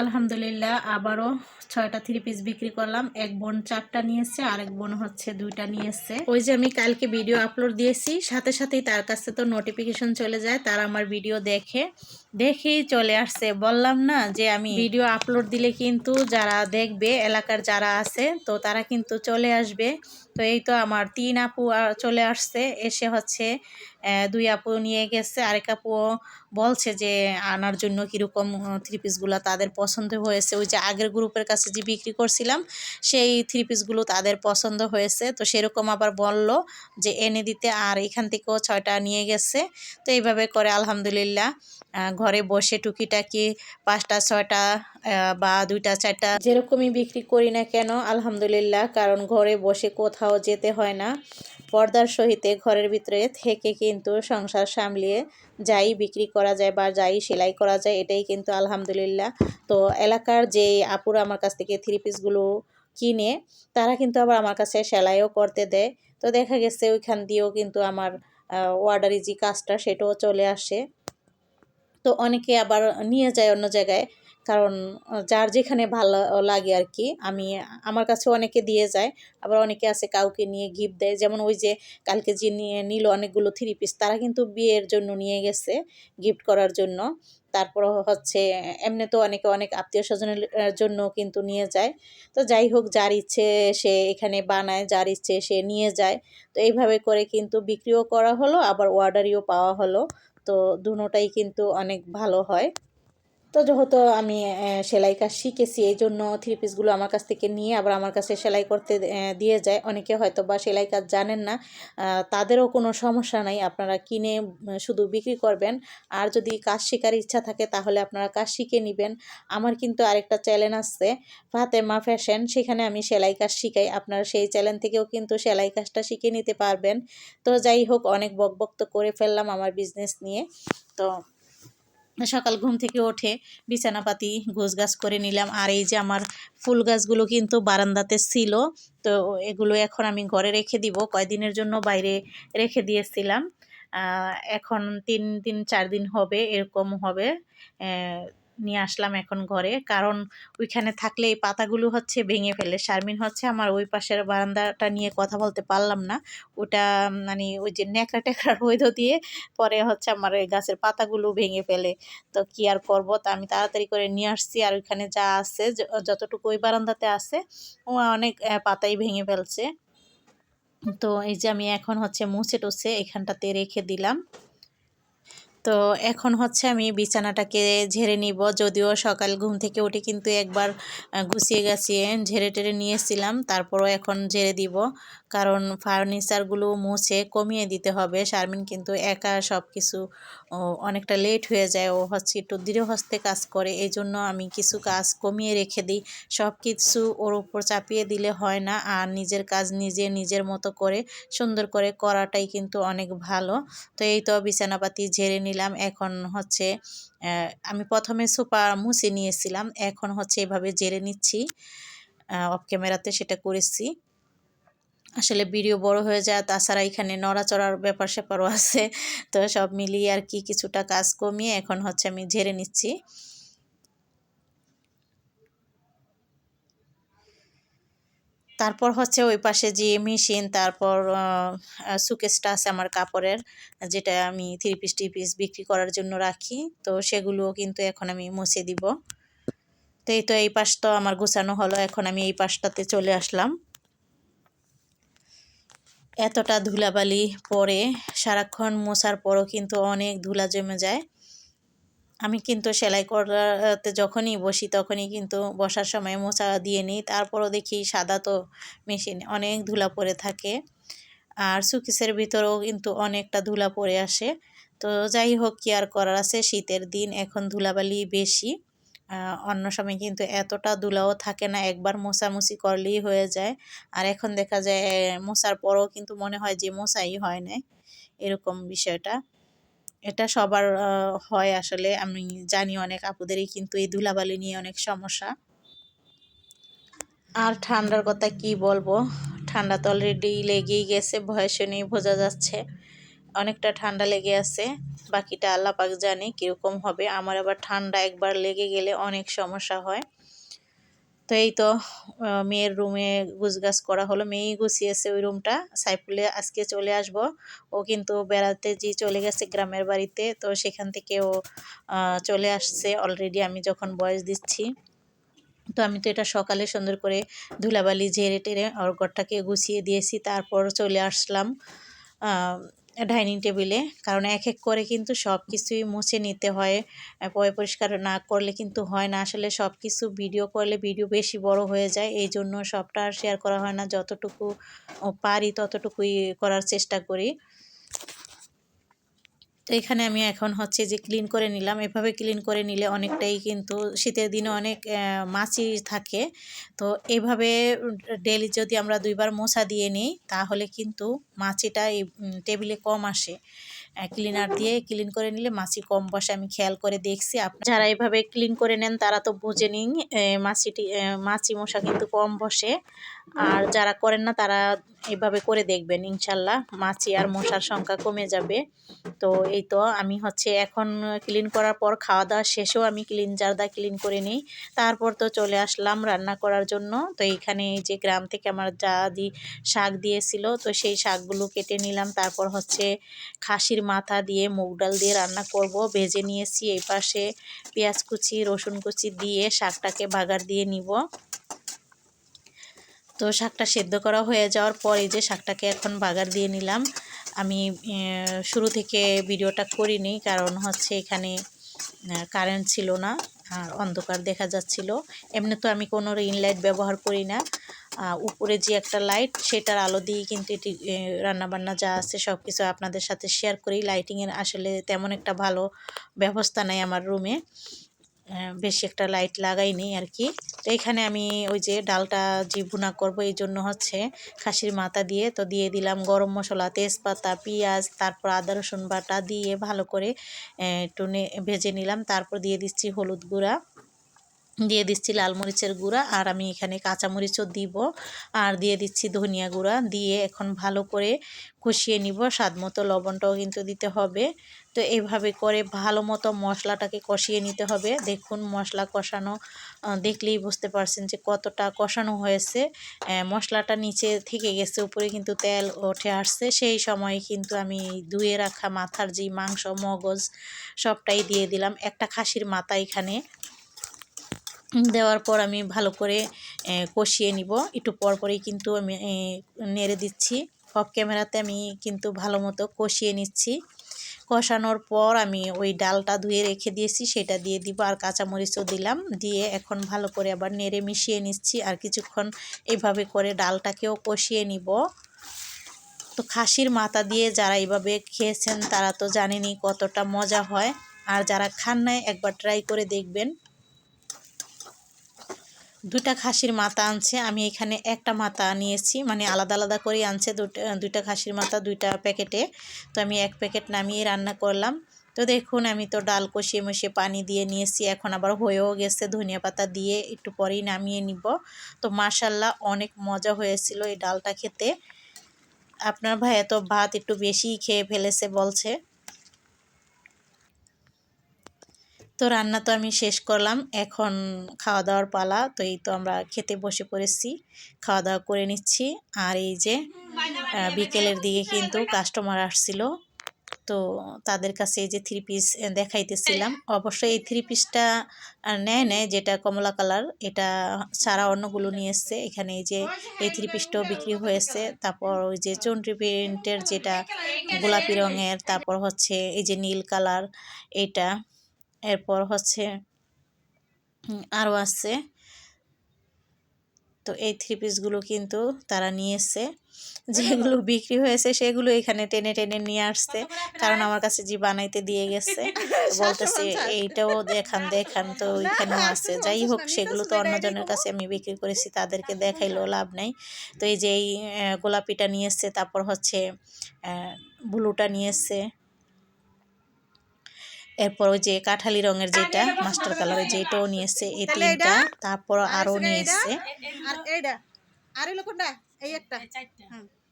আলহামদুলিল্লাহ, আবারও ছয়টা থ্রি পিস বিক্রি করলাম। এক বোন চারটা নিয়েছে, আর এক বোন হচ্ছে দুইটা নিয়েছে। ওই যে আমি কালকে ভিডিও আপলোড দিয়েছি, সাথে সাথেই তার কাছে তো নোটিফিকেশন চলে যায়, তার আমার ভিডিও দেখে। দেখেই চলে আসছে। বললাম না যে আমি ভিডিও আপলোড দিলে কিন্তু যারা দেখবে, এলাকার যারা আছে, তো তারা কিন্তু চলে আসবে। তো এই তো আমার তিন আপু চলে আসছে। এসে হচ্ছে দুই আপু নিয়ে গেছে। আরেক আপুও বলছে যে, আনার জন্য কীরকম থ্রি পিসগুলো তাদের পছন্দ হয়েছে। ওই যে আগের গ্রুপের কাছে যে বিক্রি করছিলাম, সেই থ্রি পিসগুলো তাদের পছন্দ হয়েছে। তো সেরকম আবার বলল যে, এনে দিতে। আর এখান থেকেও ছয়টা নিয়ে গেছে। তো এইভাবে করে আলহামদুলিল্লাহ ঘরে বসে টুকিটাকি পাঁচটা, ছয়টা বা দুইটা, চারটা যেরকমই বিক্রি করি না কেন, আলহামদুলিল্লাহ। কারণ ঘরে বসে কোথাও যেতে হয় না। পর্দার সহিতে ঘরের ভিতরে থেকে কিন্তু সংসার সামলিয়ে যাই বিক্রি করা যায় বা যাই সেলাই করা যায়, এটাই কিন্তু আলহামদুলিল্লাহ। তো এলাকার যে আপুরা আমার কাছ থেকে থ্রি পিসগুলো কিনে, তারা কিন্তু আবার আমার কাছে সেলাইও করতে দেয়। তো দেখা গেছে ওইখান দিয়েও কিন্তু আমার ওয়ার্ডারি যে কাজটা সেটাও চলে আসে। তো অনেকে আবার নিয়ে যায় অন্য জায়গায়। কারণ যার যেখানে ভালো লাগে আর কি আমি, আমার কাছে অনেকে দিয়ে যায়, আবার অনেকে আছে কাউকে নিয়ে গিফট দেয়। যেমন ওই যে কালকে যে নিয়ে নিল অনেকগুলো থ্রি পিস তারা কিন্তু বিয়ের জন্য নিয়ে গেছে গিফট করার জন্য। তারপর হচ্ছে, এমনি তো অনেকে অনেক আত্মীয় স্বজনের জন্য কিন্তু নিয়ে যায়। তো যাই হোক, যার ইচ্ছে সে এখানে বানায়, যার ইচ্ছে সে নিয়ে যায়। তো এইভাবে করে কিন্তু বিক্রিও করা হলো, আবার অর্ডারিও পাওয়া হলো। তো দুটোটাই কিন্তু অনেক ভালো হয়। তো যেহেতু আমি সেলাই কাজ শিখেছি, এই জন্য থ্রি পিসগুলো আমার কাছ থেকে নিয়ে আবার আমার কাছে সেলাই করতে দিয়ে যায়। অনেকে হয়তো বা সেলাই কাজ জানেন না তাদেরও কোনো সমস্যা নাই। আপনারা কিনে শুধু বিক্রি করবেন। আর যদি কাজ শেখার ইচ্ছা থাকে, তাহলে আপনারা কাজ শিখে নেবেন। আমার কিন্তু আরেকটা চ্যানেল আছে ফাতেমা ফ্যাশন সেখানে আমি সেলাই কাজ শিখাই। আপনারা সেই চ্যানেল থেকেও কিন্তু সেলাই কাজটা শিখে নিতে পারবেন। তো যাই হোক, অনেক বকবক তো করে ফেললাম আমার বিজনেস নিয়ে। তো সকাল ঘুম থেকে উঠে বিছানাপাতি গোছ গাছ করে নিলাম। আর এই যে আমার ফুল গাছগুলো কিন্তু বারান্দাতে ছিল, তো এগুলো এখন আমি ঘরে রেখে দিব। কয়দিনের জন্য বাইরে রেখে দিয়েছিলাম। এখন তিন দিন, চার দিন হবে, এরকম হবে। নিয়ে আসলাম এখন ঘরে। কারণ ওইখানে থাকলে এই পাতাগুলো হচ্ছে ভেঙে ফেলে। শারমিন হচ্ছে আমার ওই পাশের বারান্দাটা নিয়ে কথা বলতে পারলাম না। ওটা মানে ওই যে ন্যাকড়া ট্যাকড়া রৈধ দিয়ে পরে হচ্ছে আমার এই গাছের পাতাগুলো ভেঙে ফেলে। তো কি আর করব? তা আমি তাড়াতাড়ি করে নিয়ে আসছি আর ওইখানে যা আছে যতটুকু ওই বারান্দাতে আছে, ও অনেক পাতাই ভেঙে ফেলছে। তো এই যে আমি এখন হচ্ছে মুছে টুছে এখানটাতে রেখে দিলাম। তো এখন হচ্ছে আমি বিছানাটাকে ঝেড়ে নিব। যদিও সকাল ঘুম থেকে উঠে কিন্তু একবার গুছিয়ে গাছিয়ে ঝেড়ে টেড়ে নিয়েছিলাম তারপরও এখন ঝেড়ে দিব। কারণ ফার্নিচারগুলো মুছে কমিয়ে দিতে হবে। শারমিন কিন্তু একা সব কিছু অনেকটা লেট হয়ে যায়। ও হচ্ছে একটু দৃঢ় হস্তে কাজ করে। এই জন্য আমি কিছু কাজ কমিয়ে রেখে দিই। সব কিছু ওর উপর চাপিয়ে দিলে হয় না। আর নিজের কাজ নিজে নিজের মতো করে, সুন্দর করে করাটাই কিন্তু অনেক ভালো। তো এই তো বিছানাপাতি ঝেড়ে নিলাম। এখন হচ্ছে আমি প্রথমে সোফা মুছে নিয়েছিলাম। এখন হচ্ছে এভাবে ঝেড়ে নিচ্ছি। অফ ক্যামেরাতে সেটা করেছি। আসলে ভিডিও বড় হয়ে যায়, তাছাড়া এখানে নড়াচড়ার ব্যাপার স্যাপারও আছে। তো সব মিলিয়ে আর কি কিছুটা কাজ কমিয়ে এখন হচ্ছে আমি ঝেড়ে নিচ্ছি। তারপর হচ্ছে ওই পাশে যে মেশিন, তারপর সুকেসটা আছে আমার কাপড়ের, যেটা আমি থ্রি পিস টি পিস বিক্রি করার জন্য রাখি। তো সেগুলোও কিন্তু এখন আমি মুছে দিব। তো এই তো এই পাশ তো আমার গোছানো হলো, এখন আমি এই পাশটাতে চলে আসলাম। এতটা ধুলাবালি পরে সারাক্ষণ মোছার পরও কিন্তু অনেক ধুলা জমে যায়। আমি কিন্তু সেলাই করাতে যখনই বসি তখনই কিন্তু বসার সময় মোছা দিয়ে নিই, তারপরও দেখি সাদা তো মেশিন, অনেক ধুলা পড়ে থাকে। আর সুকিসের ভিতরেও কিন্তু অনেকটা ধুলা পড়ে আসে। তো যাই হোক, কি আর করার আছে? শীতের দিন, এখন ধুলাবালি বেশি। অন্য সময় কিন্তু এতটা ধুলাও থাকে না, একবার মোছামুছি করলেই হয়ে যায়। আর এখন দেখা যায় মোছার পরও কিন্তু মনে হয় যে মোছাই হয় না এরকম বিষয়টা। এটা সবার হয় আসলে, আমি জানি অনেক আপুদেরই কিন্তু এই ধুলাবালি নিয়ে অনেক সমস্যা। আর ঠান্ডার কথা কি বলব? ঠান্ডা তো অলরেডি লেগেই গেছে, ভয় শুনেই বোঝা যাচ্ছে। অনেকটা ঠান্ডা লেগে আছে, বাকিটা আল্লাহ পাক জানে কীরকম হবে। আমার আবার ঠান্ডা একবার লেগে গেলে অনেক সমস্যা হয়। তো এই তো মেয়ের রুমে গুছগাছ করা হলো। মেয়েই গুছিয়েছে ওই রুমটা। সাইফুলে আজকে চলে আসব। ও কিন্তু বেড়াতে যে চলে গেছে গ্রামের বাড়িতে, তো সেখান থেকে ও চলে আসছে অলরেডি আমি যখন বয়স দিচ্ছি। তো আমি তো এটা সকালে সুন্দর করে ধুলাবালি ঝেড়ে টেরে ওর ঘরটাকে গুছিয়ে দিয়েছি, তারপর চলে আসলাম। ডাইনিং টেবিলে, কারণ এক এক করে কিন্তু সব কিছুই মুছে নিতে হয়। পয় পরিষ্কার না করলে কিন্তু হয় না। আসলে সব কিছু ভিডিও করলে ভিডিও বেশি বড় হয়ে যায়। এই জন্য সবটা আর শেয়ার করা হয় না। যতটুকু পারি ততটুকুই করার চেষ্টা করি। তো এখানে আমি এখন হচ্ছে যে ক্লিন করে নিলাম। এভাবে ক্লিন করে নিলে অনেকটাই কিন্তু শীতের দিনে অনেক মাছি থাকে। তো এভাবে ডেলি যদি আমরা দুইবার মোছা দিয়ে নিই, তাহলে কিন্তু মাছিটা এই টেবিলে কম আসে। ক্লিনার দিয়ে ক্লিন করে নিলে মাছি কম বসে। আমি খেয়াল করে দেখছি। আপ- যারা এভাবে ক্লিন করে নেন, তারা তো বুঝে নিন মাছিটি মাছি মশা কিন্তু কম বসে। আর যারা করেন না, তারা এভাবে করে দেখবেন ইনশাল্লাহ। মাছি আর মশার সংখ্যা কমে যাবে। তো এই তো আমি হচ্ছে এখন ক্লিন করার পর খাওয়া দাওয়া শেষেও আমি ক্লিন জারদা ক্লিন করে নিই। তারপর তো চলে আসলাম রান্না করার জন্য। তো এইখানে এই যে গ্রাম থেকে আমার যা দি শাক দিয়েছিল তো সেই শাকগুলো কেটে নিলাম। তারপর হচ্ছে খাসির মাথা দিয়ে মুগ ডাল দিয়ে রান্না করব। ভেজে নিয়েছি এই পাশে পেঁয়াজ কুচি রসুন কুচি দিয়ে শাকটাকে বাগার দিয়ে নিব। তো শাকটা সেদ্ধ করা হয়ে যাওয়ার পরে যে শাকটাকে এখন বাগার দিয়ে নিলাম। আমি শুরু থেকে ভিডিওটা করিনি কারণ হচ্ছে এখানে কারেন্ট ছিল না, আর অন্ধকার দেখা যাচ্ছিল। এমনি তো আমি কোনো রিং লাইট ব্যবহার করি না। উপরে যে একটা লাইট সেটার আলো দিয়ে কিন্তু এটি রান্নাবান্না যা আছে সব কিছু আপনাদের সাথে শেয়ার করি। লাইটিংয়ের আসলে তেমন একটা ভালো ব্যবস্থা নাই আমার রুমে বেশি একটা লাইট লাগাইনি আর কি তো এখানে আমি ওই যে ডালটা যে বুনা করব এই জন্য হচ্ছে খাসির মাথা দিয়ে, তো দিয়ে দিলাম গরম মশলা, তেজপাতা, পেঁয়াজ, তারপর আদা, রসুন বাটা দিয়ে ভালো করে একটু ভেজে নিলাম। তারপর দিয়ে দিচ্ছি হলুদ গুঁড়া। দিয়ে দিচ্ছি লাল মরিচের গুঁড়া, আর আমি এখানে কাঁচামরিচও দিব। আর দিয়ে দিচ্ছি ধনিয়া গুঁড়া, দিয়ে এখন ভালো করে কষিয়ে নিব। স্বাদ মতো লবণটাও কিন্তু দিতে হবে। তো এইভাবে করে ভালো মতো মশলাটাকে কষিয়ে নিতে হবে। দেখুন, মশলা কষানো দেখলেই বুঝতে পারছেন যে কতটা কষানো হয়েছে। মশলাটা নিচে থেকে গেছে, উপরে কিন্তু তেল উঠে আসছে। সেই সময় কিন্তু আমি ধুয়ে রাখা মাথার যে মাংস, মগজ সবটাই দিয়ে দিলাম। একটা খাসির মাথা এখানে। দেওয়ার পর আমি ভালো করে কষিয়ে নিব। একটু পর পরেই কিন্তু আমি নেড়ে দিচ্ছি। অফ ক্যামেরাতে আমি কিন্তু ভালো মতো কষিয়ে নিচ্ছি। কষানোর পর আমি ওই ডালটা ধুয়ে রেখে দিয়েছি, সেটা দিয়ে দিব। আর কাঁচামরিচও দিলাম। দিয়ে এখন ভালো করে আবার নেড়ে মিশিয়ে নিচ্ছি। আর কিছুক্ষণ এইভাবে করে ডালটাকেও কষিয়ে নিব। তো খাসির মাথা দিয়ে যারা এইভাবে খেয়েছেন, তারা তো জানেনই কতটা মজা হয়। আর যারা খান নাই, একবার ট্রাই করে দেখবেন। দুইটা খাসির মাথা আনছে। আমি এখানে একটা মাথা নিয়েছি মানে আলাদা আলাদা করে আনছে দুইটা দুইটা খাসির মাথা, দুইটা প্যাকেটে। তো আমি এক প্যাকেট নামিয়ে রান্না করলাম। তো দেখুন, আমি তো ডাল কষিয়ে মশিয়ে পানি দিয়ে নিয়েছি, এখন আবার হয়েও গেছে। ধনিয়া পাতা দিয়ে একটু পরেই নামিয়ে নিব। তো মাশাল্লাহ অনেক মজা হয়েছিল এই ডালটা খেতে। আপনার ভাইয়া তো ভাত একটু বেশিই খেয়ে ফেলেছে বলছে। তো রান্না তো আমি শেষ করলাম। এখন খাওয়া দাওয়ার পালা, তো এই তো আমরা খেতে বসে পড়েছি। খাওয়া দাওয়া করে নিচ্ছি। আর এই যে বিকেলের দিকে কিন্তু কাস্টমার আসছিল। তো তাদের কাছে এই যে থ্রি পিস দেখাইতেছিলাম। অবশ্যই এই থ্রি পিসটা নেয় নেয় যেটা কমলা কালার এটা সারা অন্যগুলো নিয়ে এসছে। এখানে এই যে, এই থ্রি পিসটাও বিক্রি হয়েছে। তারপর ওই যে চন্ডি প্রিন্টের যেটা গোলাপি রঙের, তারপর হচ্ছে এই যে নীল কালার এইটা এরপর হচ্ছে আরও আছে। তো এই থ্রি পিসগুলো কিন্তু তারা নিয়ে এসছে যেগুলো বিক্রি হয়েছে সেগুলো এখানে টেনে টেনে নিয়ে আসছে। কারণ আমার কাছে যে বানাইতে দিয়ে গেছে। বলতেছে, এইটাও দেখান দেখান। তো ওইখানেও আছে। যাই হোক, সেগুলো তো অন্যজনের কাছে আমি বিক্রি করেছি, তাদেরকে দেখাইলেও লাভ নাই। তো এই যে এই গোলাপিটা নিয়ে এসছে, তারপর হচ্ছে ব্লুটা নিয়ে এসছে। এরপর ওই যে কাঠালি রঙের যেটা মাস্টার কালারের যেটাও নিয়ে এসছে এই তিনটা? তারপর আরও নিয়ে এসছে। আর এইটা? আর এলো কোনটা? এই একটা?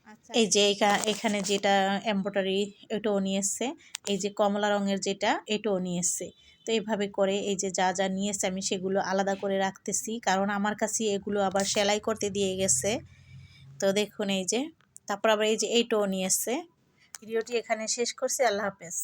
আচ্ছা। এই যে এইখা- এখানে যেটা এম্ব্রয়ডারি এটাও নিয়ে এসছে। এই যে কমলা রঙের যেটা এটাও নিয়ে এসছে। তো এইভাবে করে এই যে যা যা নিয়ে এসছে আমি সেগুলো আলাদা করে রাখতেছি। কারণ আমার কাছে এগুলো আবার সেলাই করতে দিয়ে গেছে। তো দেখুন এই যে তারপর আবার এই যে এইটাও নিয়ে এসছে। ভিডিওটি এখানে শেষ করছি। আল্লাহ হাফেজ।